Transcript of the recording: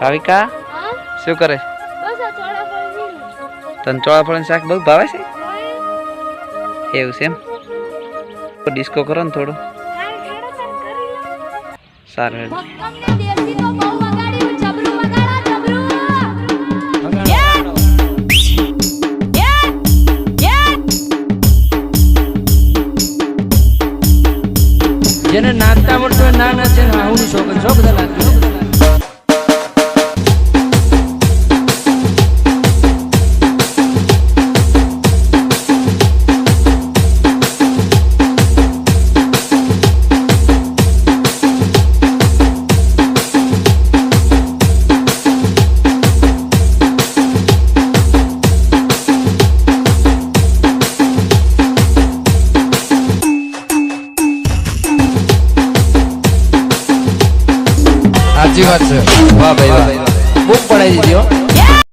ભાવિકા શું કરે? તને ચોળાફળીનું શાક બહુ ભાવે છે? એવું છે એમ? ડિસ્કો કરો ને થોડું. સારું જેને નાચતા હોય ના નાચે ને આવું શોખ છો. બધા સાચી વાત છે. વાહ ભાઈ વાહ. બુક પડાવી દીધી